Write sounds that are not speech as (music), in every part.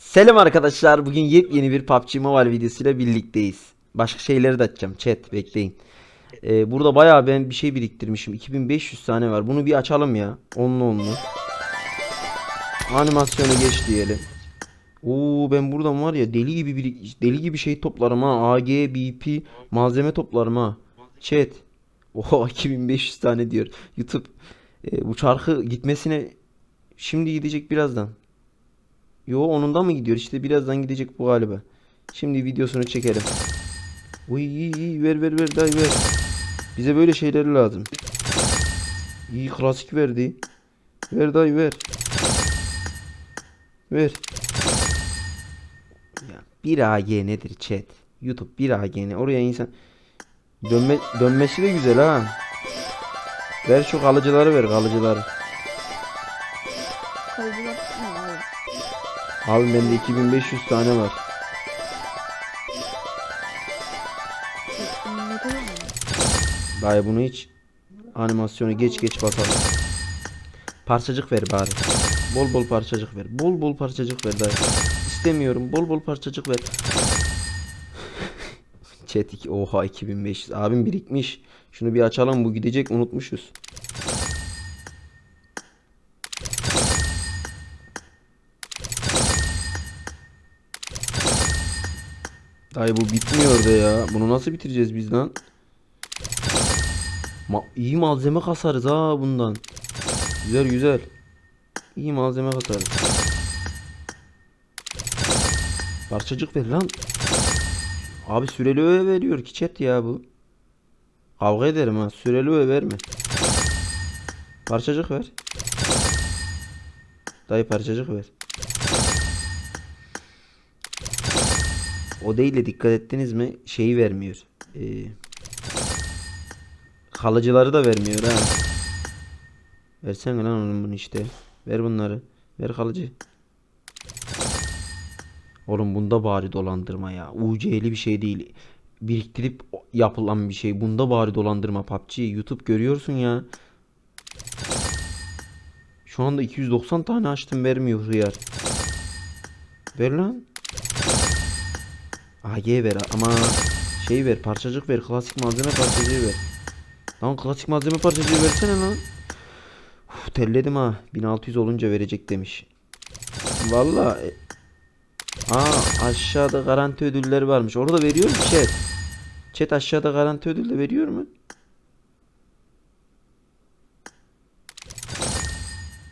Selam arkadaşlar. Bugün yepyeni bir PUBG Mobile videosuyla birlikteyiz. Başka şeyleri de açacağım. Chat bekleyin. Ee, burada bayağı ben bir şey biriktirmişim. 2500 tane var. Bunu bir açalım ya. Onlu onlu. Animasyonu geç diyelim. Oo ben buradan var ya deli gibi bir deli gibi şey toplarım ha. AG, BP malzeme toplarım ha. Chat. Oha (laughs) 2500 tane diyor. YouTube. Ee, bu şarkı gitmesine şimdi gidecek birazdan. Yo onun da mı gidiyor? İşte birazdan gidecek bu galiba. Şimdi videosunu çekelim. Uy ver ver ver dayı ver. Bize böyle şeyler lazım. İyi klasik verdi. Ver dayı ver. Ver. Ya 1 AG nedir chat? YouTube 1 AG ne? Oraya insan dönme dönmesi de güzel ha. Ver şu kalıcıları ver kalıcıları. Kalıcılar? Abi bende 2500 tane var. Dayı bunu hiç animasyonu geç geç basalım. Parçacık ver bari. Bol bol parçacık ver. Bol bol parçacık ver dayı. İstemiyorum. Bol bol parçacık ver. (laughs) Chat 2. Oha 2500. Abim birikmiş. Şunu bir açalım. Bu gidecek. Unutmuşuz. Dayı bu bitmiyor da ya. Bunu nasıl bitireceğiz biz lan? Ma iyi malzeme kasarız ha bundan. Güzel güzel. İyi malzeme kasarız. Parçacık ver lan. Abi süreli öğe veriyor ki chat ya bu. Kavga ederim ha. Süreli öğe verme. Parçacık ver. Dayı parçacık ver. O değil de dikkat ettiniz mi? Şeyi vermiyor. Ee, kalıcıları da vermiyor ha. Versene lan onun bunu işte. Ver bunları. Ver kalıcı. Oğlum bunda bari dolandırma ya. UC'li bir şey değil. Biriktirip yapılan bir şey. Bunda bari dolandırma PUBG. YouTube görüyorsun ya. Şu anda 290 tane açtım vermiyor hıyar. Ver lan. AG ver ama şey ver parçacık ver klasik malzeme parçacığı ver. Lan klasik malzeme parçacığı versene lan. Uf, terledim ha 1600 olunca verecek demiş. Valla e... Aa aşağıda garanti ödülleri varmış. Orada veriyor mu chat? Chat aşağıda garanti ödül de veriyor mu?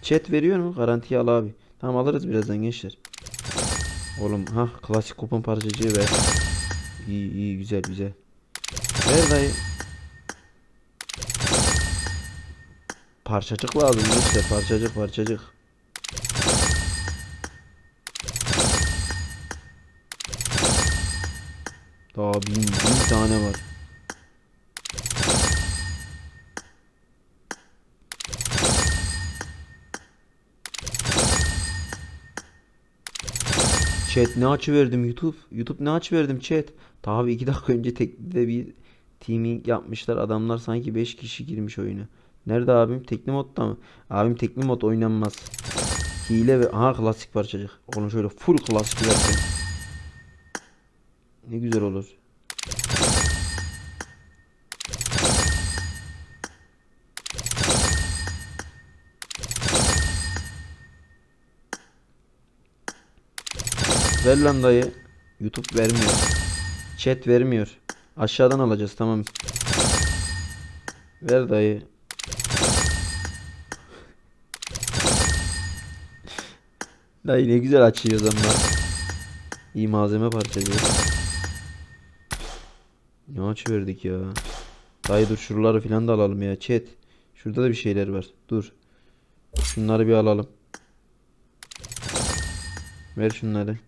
Chat veriyor mu? Garantiyi al abi. Tamam alırız birazdan gençler. Oğlum ha klasik kupon parçacığı ver. İyi iyi güzel güzel. Ver dayı. Parçacık lazım işte parçacık parçacık. Daha bin, bin tane var. Chat ne açı verdim YouTube? YouTube ne açı verdim chat? Tabi iki (laughs) dakika önce teknede bir teaming yapmışlar. Adamlar sanki 5 kişi girmiş oyuna. Nerede abim? Tekli modda mı? Abim tekli mod oynanmaz. Hile ve aha klasik parçacık. Onu şöyle full klasik versen. Ne güzel olur. Ver dayı. YouTube vermiyor. Chat vermiyor. Aşağıdan alacağız tamam. Ver dayı. Dayı ne güzel açıyoruz ama. İyi malzeme parçacığı. Ne aç verdik ya. Dayı dur şuraları filan da alalım ya. Chat. Şurada da bir şeyler var. Dur. Şunları bir alalım. Ver şunları.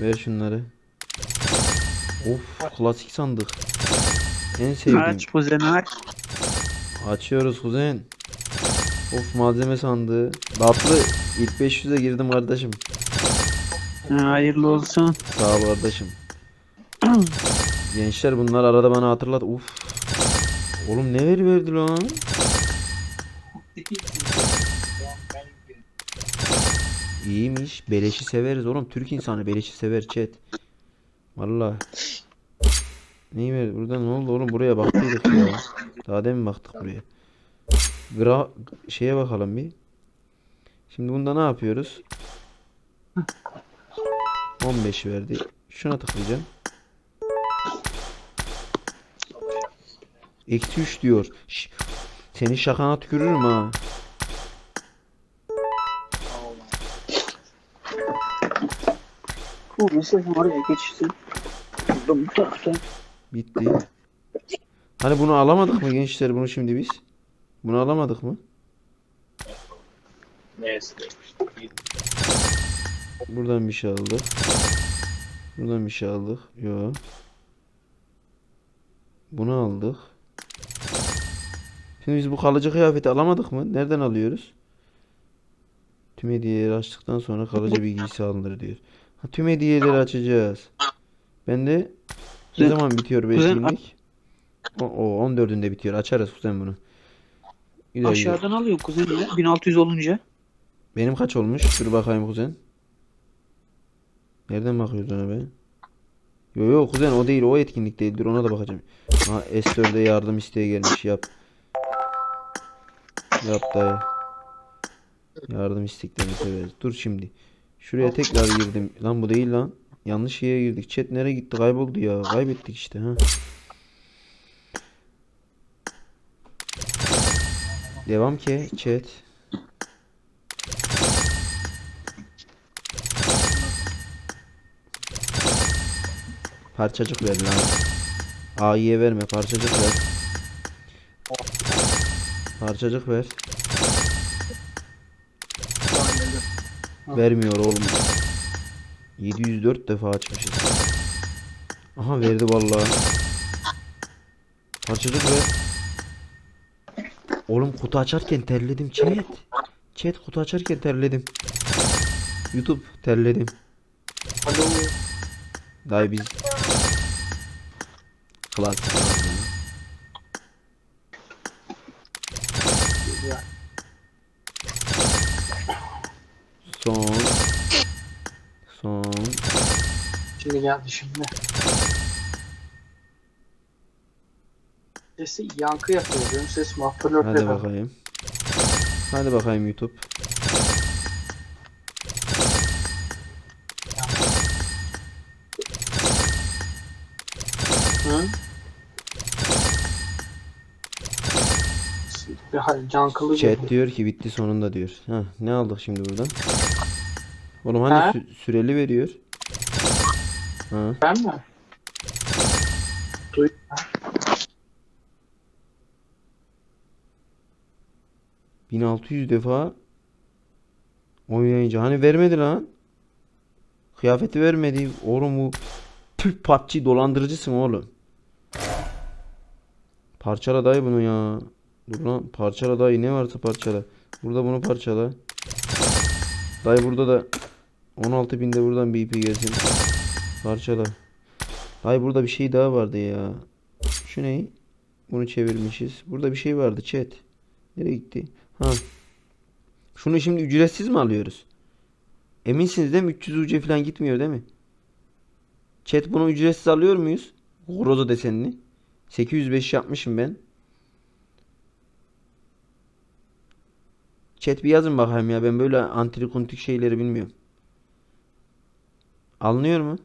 Ver şunları. Of klasik sandık. En sevdiğim. Aç kuzen aç. Açıyoruz kuzen. Of malzeme sandığı. Tatlı. İlk 500'e girdim kardeşim. Ha, Hayırlı olsun. Sağ ol kardeşim. Gençler bunlar arada bana hatırlat. Uf. Oğlum ne veri verdi lan? İyiymiş. Beleşi severiz oğlum. Türk insanı beleşi sever chat. Vallahi. Neyi? Burada ne oldu oğlum? Buraya baktıydık ya. Daha demin baktık buraya. Gra şeye bakalım bir. Şimdi bunda ne yapıyoruz? 15 verdi. Şuna tıklayacağım. Eksi 3 diyor. Şş, senin şakana tükürürüm ha. Neyse oraya geçsin. Burada mutfakta. Bitti. Hani bunu alamadık mı gençler bunu şimdi biz? Bunu alamadık mı? Neyse. Buradan bir şey aldık. Buradan bir şey aldık. Yo. Bunu aldık. Şimdi biz bu kalıcı kıyafeti alamadık mı? Nereden alıyoruz? Tüm hediyeleri açtıktan sonra kalıcı bir giysi alınır diyor. Ha, tüm hediyeleri açacağız. Ben de ne zaman bitiyor beşinlik? O, o 14'ünde bitiyor. Açarız kuzen bunu. Güzel. Aşağıdan alıyor kuzen ya. 1600 olunca. Benim kaç olmuş? Dur bakayım kuzen. Nereden bakıyoruz ona be? Yo yo kuzen o değil o etkinlik değil. Dur ona da bakacağım. Ha S4'e yardım isteği gelmiş yap. Yap dayı. Yardım isteklerini severiz. Dur şimdi. Şuraya tekrar girdim. Lan bu değil lan. Yanlış yere girdik. Chat nereye gitti? Kayboldu ya. Kaybettik işte ha. Devam ki chat. Parçacık ver lan. A'ya verme parçacık ver. Parçacık ver. Vermiyor oğlum. 704 defa açmışız. Aha verdi vallahi. Parçacık ver. Oğlum kutu açarken terledim chat. Chat kutu açarken terledim. YouTube terledim. Alo. Dayı biz Klas. Şimdi geldi şimdi. Sesi yankı yapıyor. Benim sesim Hadi hoparlörde. bakayım. Hadi bakayım YouTube. Hı? Bir yankılı Chat geliyor. diyor ki bitti sonunda diyor. Ha, ne aldık şimdi buradan? Oğlum hani Ha? sü- süreli veriyor. Ha. Ben mi? Duy. 1600 defa oynayınca hani vermedi lan. Kıyafeti vermedi. Oğlum bu püh PUBG dolandırıcısın oğlum. Parçala dayı bunu ya. Dur lan parçala dayı ne varsa parçala. Burada bunu parçala. Dayı burada da 16.000'de buradan BP gelsin. Parçala. Dayı burada bir şey daha vardı ya. Şu ne? Bunu çevirmişiz. Burada bir şey vardı chat. Nereye gitti? Ha. Şunu şimdi ücretsiz mi alıyoruz? Eminsiniz değil mi? 300 UC falan gitmiyor değil mi? Chat bunu ücretsiz alıyor muyuz? Grozo desenini. 805 yapmışım ben. Chat bir yazın bakayım ya. Ben böyle antrikontik şeyleri bilmiyorum. Alınıyor mu?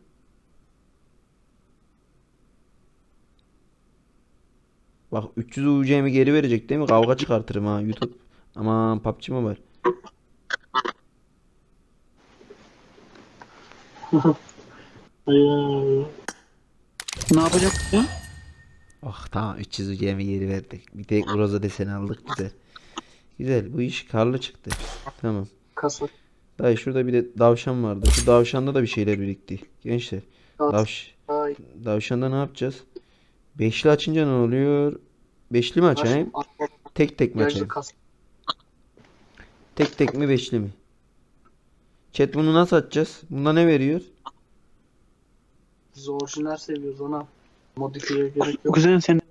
Bak 300 UC'mi geri verecek değil mi? Kavga çıkartırım ha YouTube. Aman PUBG mi var? Ne yapacağım ya? Oh tamam 300 UC'mi geri verdik. Bir tek Groza deseni aldık güzel. Güzel bu iş karlı çıktı. Tamam. Kasa. Dayı şurada bir de davşan vardı. Şu davşanda da bir şeyler birikti. Gençler. Davş davşanda ne yapacağız? Beşli açınca ne oluyor? Beşli mi açayım? Tek tek mi açayım? Tek tek mi beşli mi? Chat bunu nasıl açacağız? Bunda ne veriyor? Biz orijinal seviyoruz ona. Modifiye gerek yok. Kuzen sen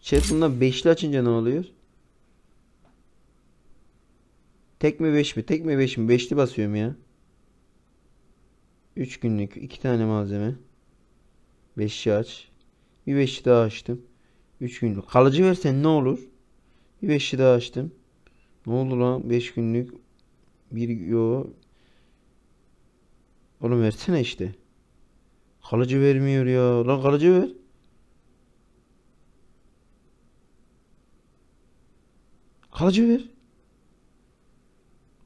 Chat bundan beşli açınca ne oluyor? Tek mi beş mi? Tek mi beş mi? Beşli basıyorum ya. 3 günlük iki tane malzeme. Beşli aç. Bir beşli daha açtım. 3 günlük. Kalıcı versen ne olur? Bir beşli daha açtım. Ne oldu lan? 5 günlük. Bir yo. Oğlum versene işte. Kalıcı vermiyor ya. Lan kalıcı ver. Kalıcı ver.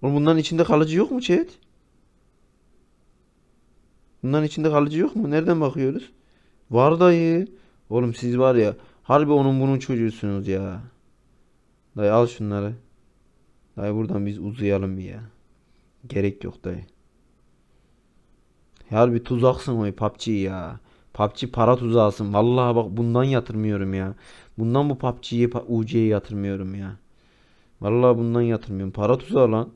Oğlum bunların içinde kalıcı yok mu chat? Bunların içinde kalıcı yok mu? Nereden bakıyoruz? Var dayı. Oğlum siz var ya harbi onun bunun çocuğusunuz ya. Dayı al şunları. Dayı buradan biz uzayalım bir ya. Gerek yok dayı. Harbi tuzaksın o PUBG ya. PUBG para tuzağısın. Vallahi bak bundan yatırmıyorum ya. Bundan bu PUBG'ye UC'ye yatırmıyorum ya. Vallahi bundan yatırmıyorum. Para tuzağı lan.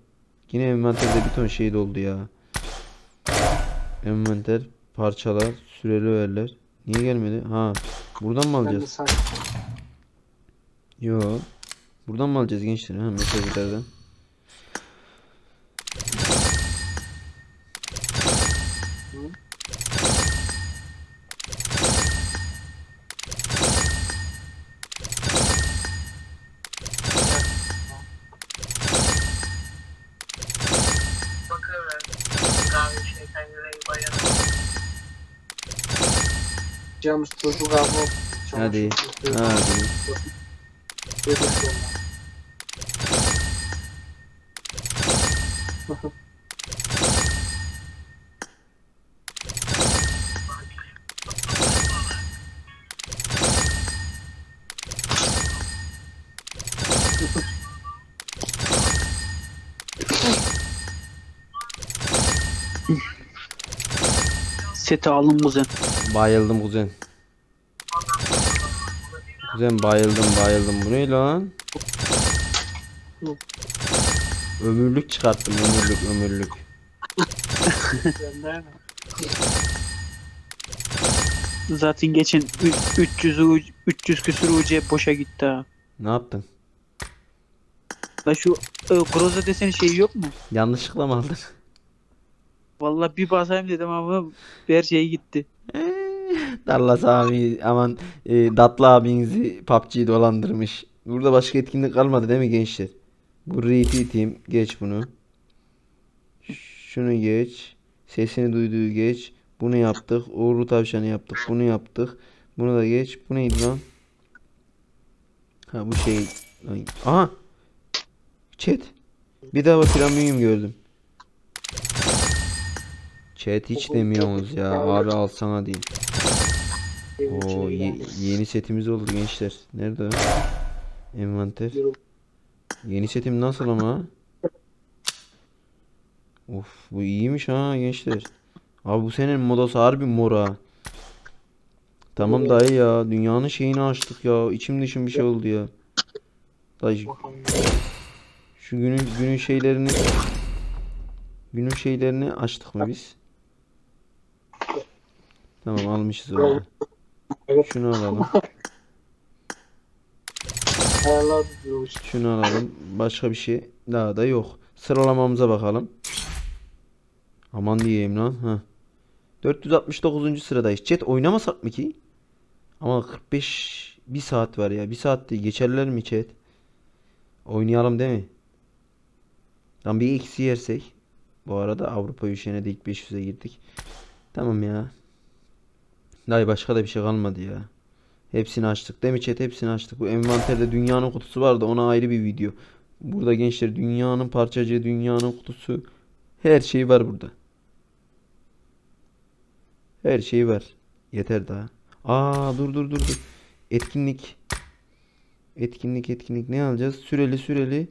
Yine envanterde bir ton şey doldu ya. Envanter, parçalar, süreli öğeler. Niye gelmedi? Ha, buradan mı alacağız? Yo. Buradan mı alacağız gençler? Ha, mesajlardan. Bakarım. Cem çocuk o. Hadi. Hadi. Seti alın kuzen. Bayıldım kuzen. Kuzen bayıldım bayıldım. Bu ne lan? Ömürlük çıkarttım ömürlük ömürlük. (laughs) Zaten geçen ü- 300 u- 300 küsür UC boşa gitti ha. Ne yaptın? La şu e, Groza deseni şey yok mu? Yanlışlıkla mı aldın? Vallahi bir basayım dedim ama her şey gitti. Dallas abi aman e, Datlı abinizi PUBG'yi dolandırmış. Burada başka etkinlik kalmadı değil mi gençler? Bu repeat team geç bunu. Şunu geç. Sesini duyduğu geç. Bunu yaptık. Uğurlu tavşanı yaptık. Bunu yaptık. Bunu da geç. Bu neydi lan? Ha bu şey. Aha. Chat. Bir daha premium gördüm. Chat hiç demiyorsunuz ya. Abi alsana değil. Oo ye- yeni setimiz oldu gençler. Nerede o? Envanter. Yeni setim nasıl ama? Of bu iyiymiş ha gençler. Abi bu senin modası harbi mor ha. Tamam dayı ya. Dünyanın şeyini açtık ya. İçim dışım bir şey oldu ya. Dayı şu günün günün şeylerini günün şeylerini açtık mı biz? Tamam almışız onu. Şunu alalım. (laughs) Ayarlar işte. Şunu alalım. Başka bir şey daha da yok. Sıralamamıza bakalım. Aman diyeyim lan. Ha. 469. sıradayız. Chat oynamasak mı ki? Ama 45 bir saat var ya. Bir saatte geçerler mi chat? Oynayalım değil mi? Tam bir eksi yersek. Bu arada Avrupa Üşen'e de ilk 500'e girdik. Tamam ya. Dayı başka da bir şey kalmadı ya. Hepsini açtık değil mi chat? Hepsini açtık. Bu envanterde dünyanın kutusu vardı. Ona ayrı bir video. Burada gençler dünyanın parçacığı, dünyanın kutusu. Her şey var burada. Her şey var. Yeter daha. Aa dur dur dur dur. Etkinlik. Etkinlik etkinlik ne alacağız? Süreli süreli.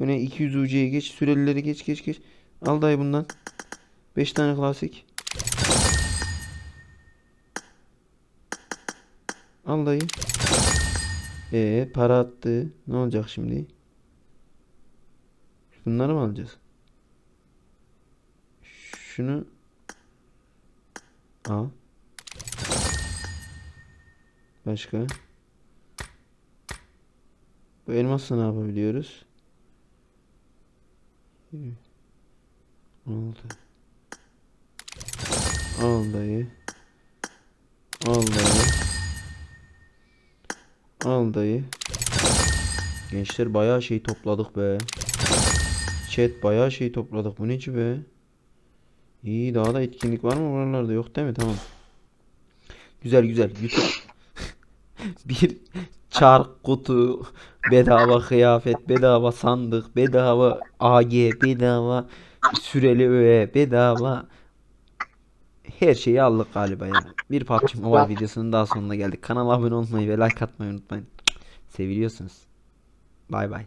Öne 200 UC'ye geç. Sürelileri geç geç geç. Al dayı bundan. 5 tane klasik. Al dayı. Ee para attı. Ne olacak şimdi? Bunları mı alacağız? Şunu al. Başka? Bu elmasla ne yapabiliyoruz? Oldu? Al dayı. Al dayı. Gençler bayağı şey topladık be. Chat bayağı şey topladık. Bu neci be? İyi daha da etkinlik var mı buralarda? Yok değil mi? Tamam. Güzel güzel. (laughs) Bir çark kutu, bedava kıyafet, bedava sandık, bedava AG, bedava süreli öğe, bedava her şeyi aldık galiba ya. Bir PUBG Mobile videosunun daha sonuna geldik. Kanala abone olmayı ve like atmayı unutmayın. Seviliyorsunuz. Bay bay.